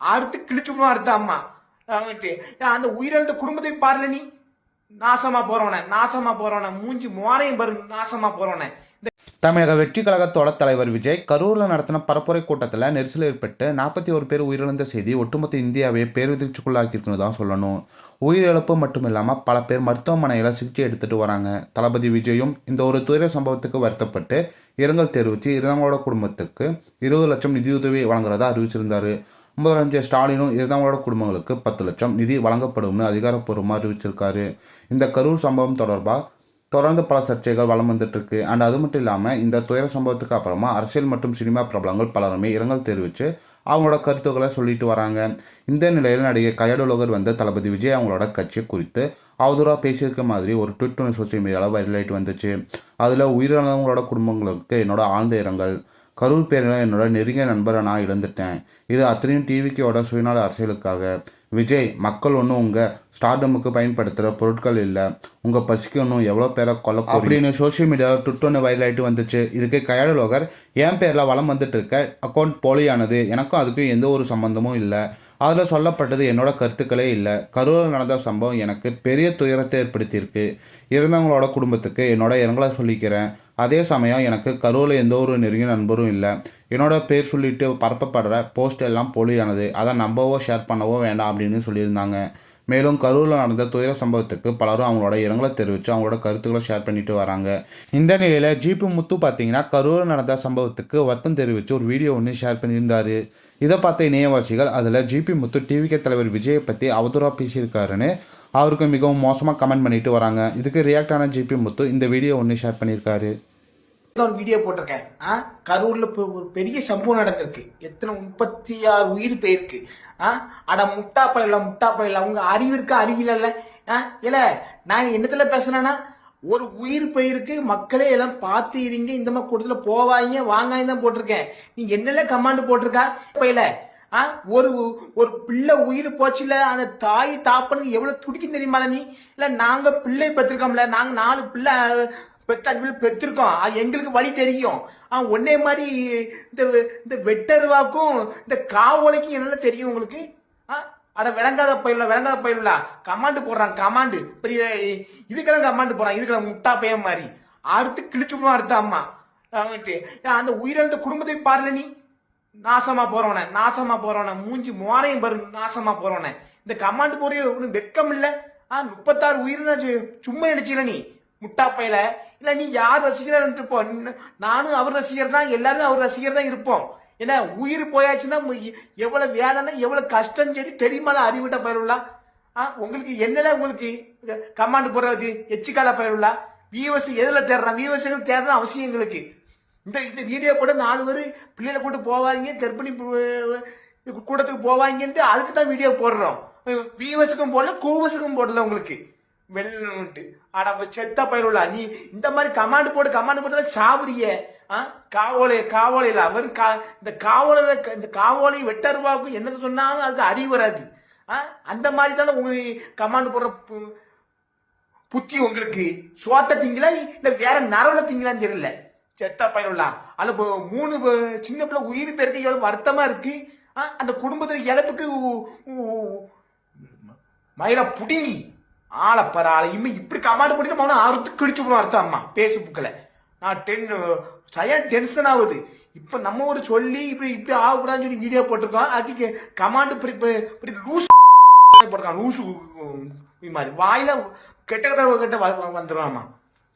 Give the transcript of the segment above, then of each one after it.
அடுத்து கிழிச்சுமா அடுத்த அம்மா. அந்த உயிரிழந்த குடும்பத்தை பாருல நீ. நாசமா போறவன நாசமா போறவன மூஞ்சி மோரையும் பாரு நாசமா போறவன. தமிழக வெற்றி கழகத்தோட தலைவர் விஜய் கரூரில் நடத்தின பரப்புரை கூட்டத்தில் நெரிசல் ஏற்பட்டு நாற்பத்தி ஒரு பேர் உயிரிழந்த செய்தி ஒட்டுமொத்த இந்தியாவே பேரதிர்ச்சிக்குள்ளாக்கியிருக்குன்னு தான் சொல்லணும். உயிரிழப்பு மட்டும் இல்லாமல் பல பேர் மருத்துவமனையில் சிகிச்சை எடுத்துட்டு வராங்க. தளபதி விஜயும் இந்த ஒரு துயர சம்பவத்துக்கு வருத்தப்பட்டு இரங்கல் தெரிவித்து இறந்தவங்களோட குடும்பத்துக்கு இருபது லட்சம் நிதியுதவி வழங்குறதா அறிவிச்சிருந்தாரு. முதலமைச்சர் ஸ்டாலினும் இறந்தவங்களோட குடும்பங்களுக்கு பத்து லட்சம் நிதி வழங்கப்படும்னு அதிகாரப்பூர்வமாக அறிவிச்சிருக்காரு. இந்த கரூர் சம்பவம் தொடர்பாக தொடர்ந்து பல சர்ச்சைகள் வளம் வந்துட்டுருக்கு. அண்ட் அது மட்டும் இல்லாமல் இந்த துயர சம்பவத்துக்கு அப்புறமா அரசியல் மற்றும் சினிமா பிரபலங்கள் பலருமே இரங்கல் தெரிவித்து அவங்களோட கருத்துக்களை சொல்லிட்டு வராங்க. இந்த நிலையில் நடிகை கயடுலோகர் வந்து தளபதி விஜய் அவங்களோட கட்சி குறித்து அவதூறாக பேசியிருக்க மாதிரி ஒரு ட்விட் ஒன்று சோசியல் மீடியாவில் வைரல் வந்துச்சு. அதில் உயிரிழந்தவங்களோட குடும்பங்களுக்கு என்னோட ஆழ்ந்த இரங்கல். கரூர் பேரில் என்னோட நெருங்கிய நண்பரை நான் இழந்துட்டேன். இது அத்தனையும் டிவிக்கோட சுயநல அரசியலுக்காக. விஜய் மக்கள் ஒன்றும் உங்கள் ஸ்டார்டமுக்கு பயன்படுத்துகிற பொருட்கள் இல்லை. உங்கள் பசிக்கு ஒன்றும் எவ்வளோ பேரை கொல்ல அப்படின்னு சோஷியல் மீடியாவில் ட்விட்டர்னு ஒன்று வைரல் ஆகிட்டு வந்துச்சு. இதுக்கு கயாடு லோகர் என் பேரில் வளம் வந்துட்டு இருக்க அக்கௌண்ட் போலியானது. எனக்கும் அதுக்கும் எந்த ஒரு சம்மந்தமும் இல்லை. அதில் சொல்லப்பட்டது என்னோட கருத்துக்களே இல்லை. கரூரில் நடந்த சம்பவம் எனக்கு பெரிய துயரத்தை ஏற்படுத்தியிருக்கு. இறந்தவங்களோட குடும்பத்துக்கு என்னோட இரங்கலை சொல்லிக்கிறேன். அதே சமயம் எனக்கு கரூரில் எந்த ஒரு நெருங்கிய நண்பரும் இல்லை. என்னோட பேர் சொல்லிட்டு பரப்பப்படுற போஸ்ட் எல்லாம் போலியானது. அதை நம்பவோ ஷேர் பண்ணவோ வேண்டாம் அப்படின்னு சொல்லியிருந்தாங்க. மேலும் கரூரில் நடந்த துயர சம்பவத்துக்கு பலரும் அவங்களோட இரங்கலை தெரிவித்து அவங்களோட கருத்துக்களை ஷேர் பண்ணிட்டு வராங்க. இந்த நிலையில் ஜிபி முத்து பார்த்தீங்கன்னா கரூரில் நடந்த சம்பவத்துக்கு வருத்தம் தெரிவித்து ஒரு வீடியோ ஒன்று ஷேர் பண்ணியிருந்தார். இதை பார்த்த இணையவாசிகள் அதில் ஜிபி முத்து டிவிகே தலைவர் விஜயை பற்றி அவதூறாக பேசியிருக்காருன்னு அவருக்கு மிகவும் மோசமாக கமெண்ட் பண்ணிட்டு வராங்க. இதுக்கு ரியாக்ட் ஆன ஜிபி முத்து இந்த வீடியோ ஒன்று ஷேர் பண்ணியிருக்காரு. ஒரு வீடியோ போட்டிருக்கேன். ஆ? கரூரில் இப்போ ஒரு பெரிய சம்பவம் நடந்திருக்கு. எத்தனை முப்பத்தி ஆறு உயிர் போயிருக்கு. ஆ? அட முட்டா பயில முட்டா பயில அவங்க அறிவு இருக்கா அறிவில்ல ஆ? இல்ல நான் என்னத்துல பேசுகிறேன்னா ஒரு உயிர் போயிருக்கு மக்களே எல்லாம் பார்த்து இருங்க இந்த மாதிரி கூட்டத்தில் போவாங்க வாங்காங்க தான் போட்டிருக்கேன். நீ என்னென்ன கமாண்டு போட்டிருக்கா? பையில ஆ? ஒரு ஒரு பிள்ளை உயிர் போச்சுல அந்த தாய் தாப்பனுக்கு எவ்வளவு துடிக்கும் தெரியுமா நீ? இல்ல நாங்க பிள்ளை பத்திருக்கோம்ல நாங்க நாலு பிள்ளை பெத்த பெற்றிருக்கோம் அது எங்களுக்கு வழி தெரியும். ஆ ஒன்னே மாதிரி இந்த இந்த வெட்டருவாக்கும் இந்த காவலைக்கும் என்னென்ன தெரியும் உங்களுக்கு? ஆ அட விளங்காத பயிரில் விளங்காத பயிலா. கமாண்டு போடுறான் கமாண்டு. பெரிய இதுக்கெல்லாம் கமாண்டு போடுறான் இதுக்கெல்லாம் முட்டா பையன் மாதிரி. அடுத்து கிழிச்சுமா அடுத்த அம்மா. அந்த உயிரிழந்த குடும்பத்தை பாருல நீ. நாசமா போறவன நாசமா போறவன. மூஞ்சி மோரையும் பாரு நாசமா போறவன. இந்த கமாண்டு போறிய ஒன்றும் வெக்கம் இல்லை ஆ முப்பத்தாறு உயிர் சும்மா நினைச்சில நீ. முட்டா இல்ல நீ யார் ரசிகரா இருப்போம் நானும் அவர் ரசிகர் தான் எல்லாருமே அவர் ரசிகர் தான் இருப்போம். ஏன்னா உயிர் போயாச்சுன்னா எவ்வளவு வேதனை எவ்வளவு கஷ்டம் சொல்லி தெரியுமா அறிவிட்ட பயிலுள்ளா ஆ உங்களுக்கு என்னடா உங்களுக்கு கமாண்டு போடுறது? எச்சிக்கால பயிலுள்ளா வியூவர்ஸ் எதுல தேடுறான்? விவசாயிகள் தேடுற அவசியம் எங்களுக்கு. இந்த இந்த வீடியோ கூட நாலு பேர் பிள்ளைகளை கூட்டு போவாங்க கர்ப்பிணி கூட்டத்துக்கு போவாங்கன்ட்டு அதுக்கு தான் வீடியோ போடுறோம். விவசுக்கும் போடல கூவர்ஸுக்கும் போடல உங்களுக்கு. வெள்ளன்ட்டு அட செத்த பயிருளா நீ இந்த மாதிரி கமாண்ட் போட்டு கமாண்ட் போட்டு சாவுறிய. ஆ? காவோலை காவோலையில் அவர் கா இந்த காவோலையில இந்த காவோலை வெட்டருவாவுக்கும் என்னது சொன்னாலும் அதுக்கு அறிவு வராது. ஆ? அந்த மாதிரி தானே உங்களுக்கு கமாண்ட் போடுற பு- புத்தி உங்களுக்கு? சோத்த திங்களா இல்லை வேற நரவுல திங்களான்னு தெரியல. செத்த பயிரலாம் அதில் இப்போ மூணு சின்ன பிள்ளை உயிர் பேருக்கு எவ்வளோ வருத்தமாக இருக்கு? ஆ, அந்த குடும்பத்தில் இழப்புக்கு மயிரை உ- புடுங்கி ஆளப்பற ஆளை இப்படி கமாண்ட் பண்ணிட்டு மௌனம் அறுத்து கிழிச்சு போன அர்த்தம் அம்மா. பேஸ்புக்கில் நான் டென் சரியா டென்ஷன் ஆகுது. இப்போ நம்ம ஒரு சொல்லி இப்படி இப்படி ஆகக்கூடாதுன்னு சொல்லி வீடியோ போட்டிருக்கோம். அதுக்கு கமாண்ட் இப்படி இப்படி- லூஸ் போட்டிருக்கான். லூசு மாதிரி. வாயில கெட்ட கதை கிட்ட வந்துடுவாம்மா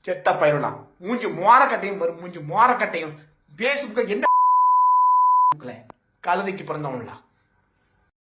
செத்த பயிரலாம் மூஞ்சி மோரக்கட்டையும் வரும். மூஞ்சி மோரக்கட்டையும். பேஸ்புக்கில் என்ன கழுதைக்கு பிறந்தவங்களா